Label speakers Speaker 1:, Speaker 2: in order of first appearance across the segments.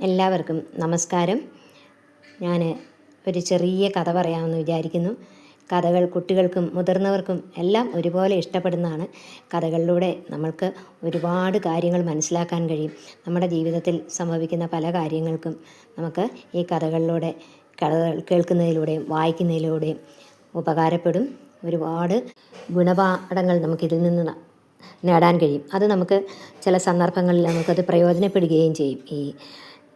Speaker 1: എല്ലാവർക്കും നമസ്കാരം. ഞാൻ ഒരു ചെറിയ കഥ പറയാമെന്ന് വിചാരിക്കുന്നു. കഥകൾ കുട്ടികൾക്കും മുതിർന്നവർക്കും എല്ലാം ഒരുപോലെ ഇഷ്ടപ്പെടുന്നതാണ്. കഥകളിലൂടെ നമ്മൾക്ക് ഒരുപാട് കാര്യങ്ങൾ മനസ്സിലാക്കാൻ കഴിയും. നമ്മുടെ ജീവിതത്തിൽ സംഭവിക്കുന്ന പല കാര്യങ്ങൾക്കും നമുക്ക് ഈ കഥകളിലൂടെ കഥകൾ കേൾക്കുന്നതിലൂടെയും വായിക്കുന്നതിലൂടെയും ഉപകാരപ്പെടും. ഒരുപാട് ഗുണപാഠങ്ങൾ നമുക്കിതിൽ നിന്ന് നേടാൻ കഴിയും. അത് നമുക്ക് ചില സന്ദർഭങ്ങളിൽ നമുക്കത് പ്രയോജനപ്പെടുകയും ചെയ്യും. ഈ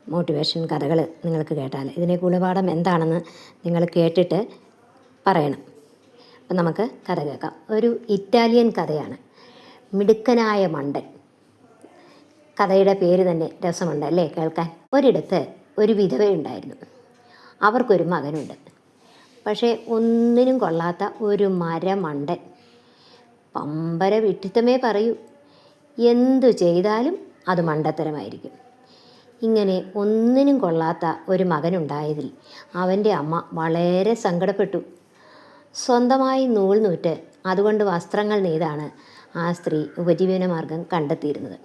Speaker 1: മോട്ടിവേഷൻ കഥകൾ നിങ്ങൾക്ക് കേട്ടാൽ. ഇതിനെ ഗുണപാഠം എന്താണെന്ന് നിങ്ങൾ കേട്ടിട്ട് പറയണം. അപ്പം നമുക്ക് കഥ കേൾക്കാം. ഒരു ഇറ്റാലിയൻ കഥയാണ്. മിടുക്കനായ മണ്ടൻ. കഥയുടെ പേര് തന്നെ രസമുണ്ട് അല്ലേ കേൾക്കാൻ? ഒരിടത്ത് ഒരു വിധവയുണ്ടായിരുന്നു അവർക്കൊരു മകനുണ്ട്. പക്ഷേ ഒന്നിനും കൊള്ളാത്ത ഒരു മരമണ്ടൻ. പമ്പര വിട്ടിത്തമേ പറയൂ. എന്തു ചെയ്താലും അത് മണ്ടത്തരമായിരിക്കും. ഇങ്ങനെ ഒന്നിനും കൊള്ളാത്ത ഒരു മകനുണ്ടായതിൽ അവന്റെ അമ്മ വളരെ സങ്കടപ്പെട്ടു. സ്വന്തമായി നൂൽ നൂറ്റ് അതുകൊണ്ട് വസ്ത്രങ്ങൾ നെയ്താണ് ആ സ്ത്രീ ഉപജീവന മാർഗം കണ്ടെത്തിയിരുന്നത്.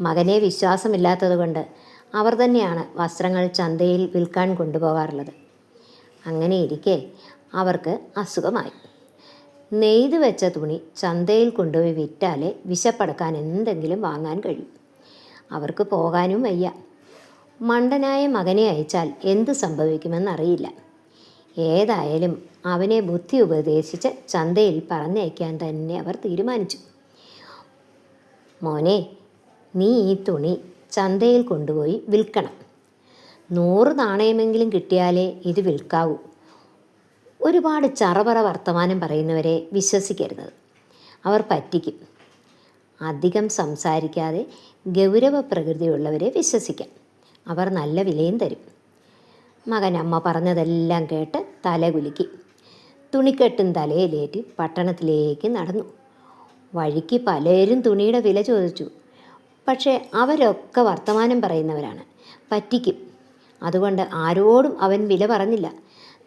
Speaker 1: മകനെ വിശ്വാസമില്ലാത്തതുകൊണ്ട് അവർ തന്നെയാണ് വസ്ത്രങ്ങൾ ചന്തയിൽ വിൽക്കാൻ കൊണ്ടുപോകാറുള്ളത്. അങ്ങനെ ഇരിക്കെ അവർക്ക് അസുഖമായി. നെയ്ത് വെച്ച തുണി ചന്തയിൽ കൊണ്ടുപോയി വിറ്റാലേ വിശപ്പടക്കാൻ എന്തെങ്കിലും വാങ്ങാൻ കഴിയും. അവർക്ക് പോകാനും വയ്യ. മണ്ടനായ മകനെ അയച്ചാൽ എന്ത് സംഭവിക്കുമെന്നറിയില്ല. ഏതായാലും അവനെ ബുദ്ധി ഉപദേശിച്ച് ചന്തയിൽ പറഞ്ഞയക്കാൻ തന്നെ അവർ തീരുമാനിച്ചു. മോനെ നീ ഈ തുണി ചന്തയിൽ കൊണ്ടുപോയി വിൽക്കണം. നൂറ് നാണയമെങ്കിലും കിട്ടിയാലേ ഇത് വിൽക്കാവൂ. ഒരുപാട് ചറപറ വർത്തമാനം പറയുന്നവരെ വിശ്വസിക്കരുത്. അവർ പറ്റിക്കും. അധികം സംസാരിക്കാതെ ഗൗരവ പ്രകൃതിയുള്ളവരെ വിശ്വസിക്കാം. അവർ നല്ല വിലയും തരും. മകൻ അമ്മ പറഞ്ഞതെല്ലാം കേട്ട് തലകുലുക്കി. തുണിക്കെട്ടും തലയിലേറ്റ് പട്ടണത്തിലേക്ക് നടന്നു. വഴിക്ക് പലരും തുണിയുടെ വില ചോദിച്ചു. പക്ഷേ അവരൊക്കെ വർത്തമാനം പറയുന്നവരാണ്. പറ്റിക്കും. അതുകൊണ്ട് ആരോടും അവൻ വില പറഞ്ഞില്ല.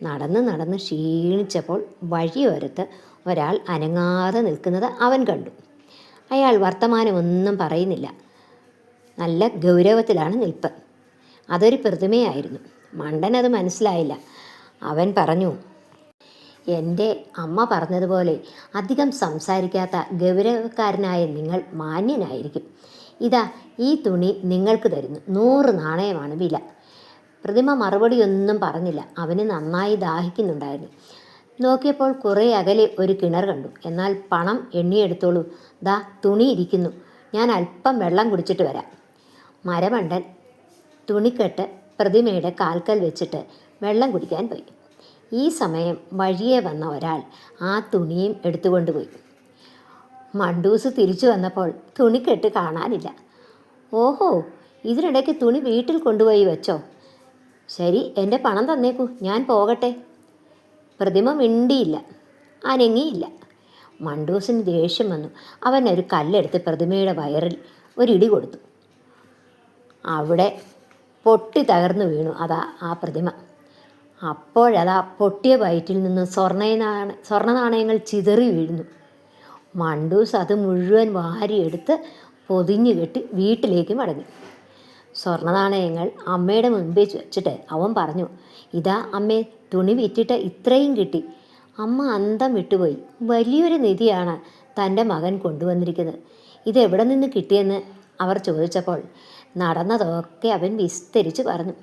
Speaker 1: നടന്ന് നടന്ന് ക്ഷീണിച്ചപ്പോൾ വഴിയോരത്ത് ഒരാൾ അനങ്ങാതെ നിൽക്കുന്നത് അവൻ കണ്ടു. അയാൾ വർത്തമാനമൊന്നും പറയുന്നില്ല. നല്ല ഗൗരവത്തിലാണ് നിൽപ്പ്. അതൊരു പ്രതിമയായിരുന്നു. മണ്ടൻ അത് മനസ്സിലായില്ല. അവൻ പറഞ്ഞു എന്റെ അമ്മ പറഞ്ഞതുപോലെ അധികം സംസാരിക്കാത്ത ഗൗരവക്കാരനായ നിങ്ങൾ മാന്യനായിരിക്കും. ഇതാ ഈ തുണി നിങ്ങൾക്ക് തരുന്നു. നൂറ് നാണയമാണ് വില. പ്രതിമ മറുപടിയൊന്നും പറഞ്ഞില്ല. അവന് നന്നായി ദാഹിക്കുന്നുണ്ടായിരുന്നു. നോക്കിയപ്പോൾ കുറേ അകലെ ഒരു കിണർ കണ്ടു. എന്നാൽ പണം എണ്ണിയെടുത്തോളൂ. ദാ തുണി ഇരിക്കുന്നു. ഞാൻ അല്പം വെള്ളം കുടിച്ചിട്ട് വരാം. മരമണ്ടൻ തുണിക്കെട്ട് പ്രതിമയുടെ കാൽക്കൽ വെച്ചിട്ട് വെള്ളം കുടിക്കാൻ പോയി. ഈ സമയം വഴിയെ വന്ന ഒരാൾ ആ തുണിയും എടുത്തുകൊണ്ടുപോയി മണ്ടൂസ് തിരിച്ചു വന്നപ്പോൾ തുണിക്കെട്ട് കാണാനില്ല. ഓഹോ ഇതിനിടയ്ക്ക് തുണി വീട്ടിൽ കൊണ്ടുപോയി വെച്ചോ. ശരി എന്റെ പണം തന്നേക്കൂ. ഞാൻ പോകട്ടെ. പ്രതിമ മിണ്ടിയില്ല. അനങ്ങിയില്ല. മണ്ടൂസിന് ദേഷ്യം വന്നു. അവൻ ഒരു കല്ലെടുത്ത് പ്രതിമയുടെ വയറിൽ ഒരിടി കൊടുത്തു. അവിടെ പൊട്ടി തകർന്നു വീണു അതാ ആ പ്രതിമ. അപ്പോഴതാ പൊട്ടിയ വയറ്റിൽ നിന്ന് സ്വർണ സ്വർണ നാണയങ്ങൾ ചിതറി വീഴുന്നു. മണ്ടൂസ് അത് മുഴുവൻ വാരിയെടുത്ത് പൊതിഞ്ഞു കെട്ടി വീട്ടിലേക്ക് മടങ്ങി. സ്വർണ നാണയങ്ങൾ അമ്മയുടെ മുൻപിൽ വെച്ചിട്ട് അവൻ പറഞ്ഞു ഇതാ അമ്മേ തുണി വിറ്റിട്ട് ഇത്രയും കിട്ടി. അമ്മ അന്തം വിട്ടുപോയി. വലിയൊരു നിധിയാണ് തന്റെ മകൻ കൊണ്ടുവന്നിരിക്കുന്നത്. ഇതെവിടെ നിന്ന് കിട്ടിയെന്ന് അവർ ചോദിച്ചപ്പോൾ നടന്നതൊക്കെ അവൻ വിസ്തരിച്ച് പറഞ്ഞു.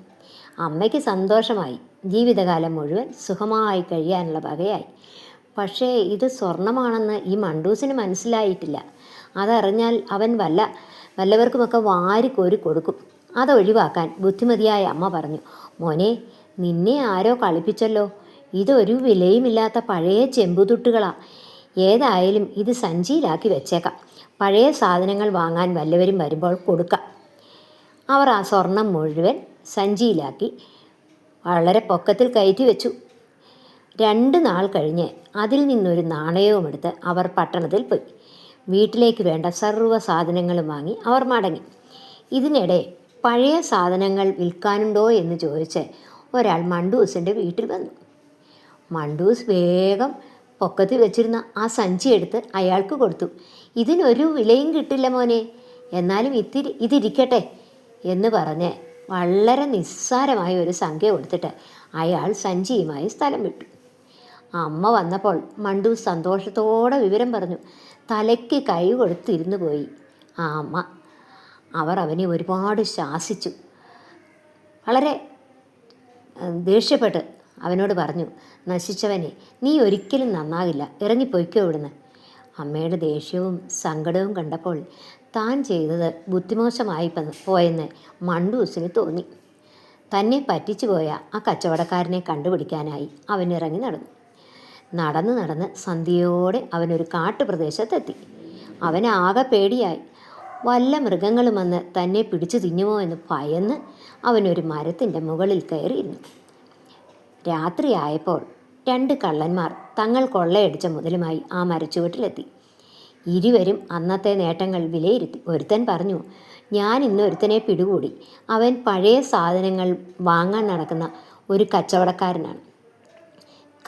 Speaker 1: അമ്മയ്ക്ക് സന്തോഷമായി. ജീവിതകാലം മുഴുവൻ സുഖമായി കഴിയാനുള്ള വകയായി. പക്ഷേ ഇത് സ്വർണമാണെന്ന് ഈ മണ്ടൂസിന് മനസ്സിലായിട്ടില്ല. അതറിഞ്ഞാൽ അവൻ വല്ല വല്ലവർക്കുമൊക്കെ വാരിക്കോരി കൊടുക്കും. അതൊഴിവാക്കാൻ ബുദ്ധിമതിയായ അമ്മ പറഞ്ഞു മോനെ നിന്നെ ആരോ കളിപ്പിച്ചല്ലോ. ഇതൊരു വിലയുമില്ലാത്ത പഴയ ചെമ്പുതുട്ടുകളാ. ഏതായാലും ഇത് സഞ്ചിയിലാക്കി വെച്ചേക്കാം. പഴയ സാധനങ്ങൾ വാങ്ങാൻ വല്ലവരും വരുമ്പോൾ കൊടുക്കാം. അവർ ആ സ്വർണം മുഴുവൻ സഞ്ചിയിലാക്കി വളരെ പൊക്കത്തിൽ കയറ്റി വെച്ചു. രണ്ട് നാൾ കഴിഞ്ഞ് അതിൽ നിന്നൊരു നാണയവും എടുത്ത് അവർ പട്ടണത്തിൽ പോയി. വീട്ടിലേക്ക് വേണ്ട സർവ സാധനങ്ങളും വാങ്ങി അവർ മടങ്ങി. ഇതിനിടെ പഴയ സാധനങ്ങൾ വിൽക്കാനുണ്ടോ എന്ന് ചോദിച്ച് ഒരാൾ മണ്ടൂസിന്റെ വീട്ടിൽ വന്നു. മണ്ടൂസ് വേഗം പൊക്കത്തിൽ വെച്ചിരുന്ന ആ സഞ്ചി എടുത്ത് അയാൾക്ക് കൊടുത്തു. ഇതിനൊരു വിലയും കിട്ടില്ല മോനെ. എന്നാലും ഇത്തിരി ഇതിരിക്കട്ടെ എന്ന് പറഞ്ഞ് വളരെ നിസ്സാരമായ ഒരു സംഖ്യ കൊടുത്തിട്ട് അയാൾ സഞ്ചിയുമായി സ്ഥലം വിട്ടു. അമ്മ വന്നപ്പോൾ മണ്ടു സന്തോഷത്തോടെ വിവരം പറഞ്ഞു. തലയ്ക്ക് കൈ കൊടുത്തിരുന്നു പോയി. ആ അമ്മ അവർ അവനെ ഒരുപാട് ശാസിച്ചു. വളരെ ദേഷ്യപ്പെട്ട് അവനോട് പറഞ്ഞു നശിച്ചവനെ നീ ഒരിക്കലും നന്നാകില്ല. ഇറങ്ങിപ്പോയിക്കോ ഇവിടുന്ന്. അമ്മയുടെ ദേഷ്യവും സങ്കടവും കണ്ടപ്പോൾ താൻ ചെയ്തത് ബുദ്ധിമോശമായി പോയെന്ന് മണ്ടൂസിന് തോന്നി. തന്നെ പറ്റിച്ചു പോയ ആ കച്ചവടക്കാരനെ കണ്ടുപിടിക്കാനായി അവൻ ഇറങ്ങി നടന്നു. നടന്ന് നടന്ന് സന്ധ്യയോടെ അവനൊരു കാട്ടുപ്രദേശത്തെത്തി. അവനാകെ പേടിയായി. വല്ല മൃഗങ്ങളും വന്ന് തന്നെ പിടിച്ചു തിന്നുമോ എന്ന് ഭയന്ന് അവനൊരു മരത്തിന്റെ മുകളിൽ കയറിയിരുന്നു. രാത്രിയായപ്പോൾ രണ്ട് കള്ളന്മാർ തങ്ങൾ കൊള്ളയടിച്ച മുതലുമായി ആ മരച്ചുവട്ടിലെത്തി. ഇരുവരും അന്നത്തെ നേട്ടങ്ങൾ വിലയിരുത്തി. ഒരുത്തൻ പറഞ്ഞു ഞാൻ ഇന്ന് ഒരുത്തനെ പിടികൂടി. അവൻ പഴയ സാധനങ്ങൾ വാങ്ങാൻ നടക്കുന്ന ഒരു കച്ചവടക്കാരനാണ്.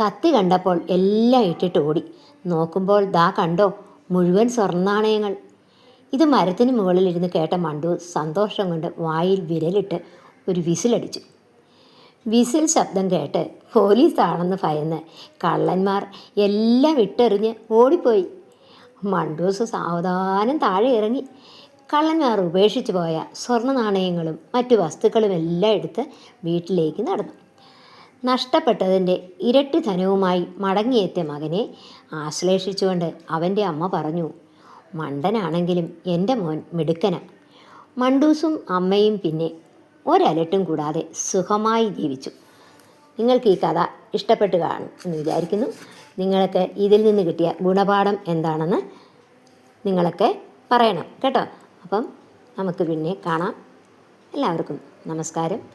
Speaker 1: കത്തി കണ്ടപ്പോൾ എല്ലാം ഇട്ടിട്ട് ഓടി. നോക്കുമ്പോൾ ദാ കണ്ടോ മുഴുവൻ സ്വർണാണയങ്ങൾ. ഇത് മരത്തിന് മുകളിലിരുന്ന് കേട്ട മണ്ടു സന്തോഷം കൊണ്ട് വായിൽ വിരലിട്ട് ഒരു വിസിലടിച്ചു. വിസിൽ ശബ്ദം കേട്ട് പോലീസാണെന്ന് ഭയന്ന് കള്ളന്മാർ എല്ലാം വിട്ടെറിഞ്ഞ് ഓടിപ്പോയി. മണ്ടൂസ് സാവധാനം താഴെ ഇറങ്ങി. കള്ളന്മാർ ഉപേക്ഷിച്ചു പോയ സ്വർണ നാണയങ്ങളും മറ്റു വസ്തുക്കളും എല്ലാം എടുത്ത് വീട്ടിലേക്ക് നടന്നു. നഷ്ടപ്പെട്ടതിന്റെ ഇരട്ടി ധനവുമായി മടങ്ങിയെത്തിയ മകനെ ആശ്ലേഷിച്ചുകൊണ്ട് അവന്റെ അമ്മ പറഞ്ഞു മണ്ടനാണെങ്കിലും എന്റെ മോൻ മിടുക്കന. മണ്ടൂസും അമ്മയും പിന്നെ ഒരലട്ടും കൂടാതെ സുഖമായി ജീവിച്ചു. നിങ്ങൾക്ക് ഈ കഥ ഇഷ്ടപ്പെട്ട് കാണും എന്ന് വിചാരിക്കുന്നു. നിങ്ങൾക്ക് ഇതിൽ നിന്ന് കിട്ടിയ ഗുണപാഠം എന്താണെന്ന് നിങ്ങളൊക്കെ പറയണം കേട്ടോ. അപ്പം നമുക്ക് പിന്നെ കാണാം. എല്ലാവർക്കും നമസ്കാരം.